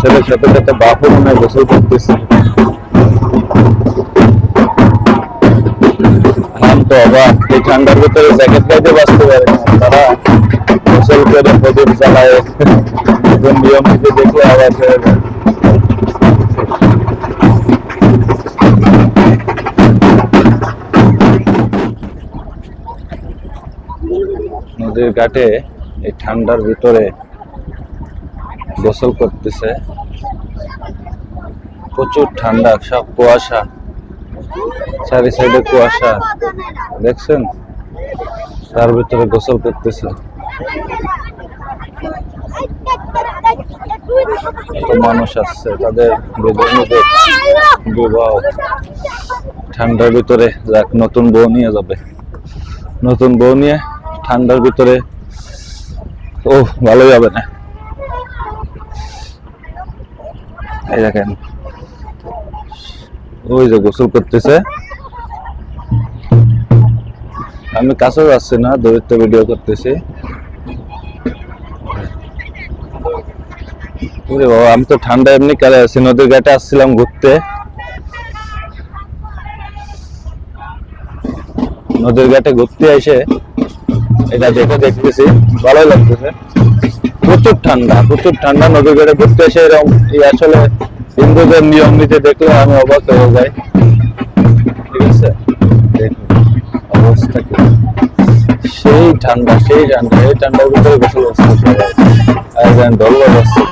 ছেলের সাথে সাথে বাপও মনে হয় গোসল করতেছে। এই ঠান্ডার ভিতরে বাঁচতে পারে না। তারা গোসল করে নদীর ঘাটে এই ঠান্ডার ভিতরে গোসল করতেছে। প্রচুর ঠান্ডা, সব কুয়াশা। চারি সাইডে কুয়াশা। দেখছেন? তার ভিতরে গোসল করতেছে। মানুষ আসছে, তাদের বিবাহ। ঠান্ডার ভিতরে যাক, নতুন বউ নিয়ে যাবে। নতুন বউ নিয়ে ঠান্ডার ভিতরে ও ভালোই হবে না। এই দেখেন। ওই যে গোসল করতেছে। আমি কাছে যাচ্ছি না, দূরত্ব ভিডিও করতেছি। ওরে বাবা, আমি তো ঠান্ডা এমনি কালে আছি, নদীর ঘাটে আসছিলাম ঘুরতে। নদীর ঘাটে ঘুরতে এসে এটা দেখে দেখতেছি, ভালোই লাগতেছে। প্রচুর ঠান্ডা প্রচুর ঠান্ডা নদীর ঘাটে ঘুরতে এসে এরকম আসলে হিন্দুদের নিয়ম নিতে দেখলে আমি অবাক হয়ে যাই। ঠিক আছে? অবস্থা সেই ঠান্ডা সেই ঠান্ডা, এই ঠান্ডার ভিতরে গোসল করছে আর ডল অবস্থা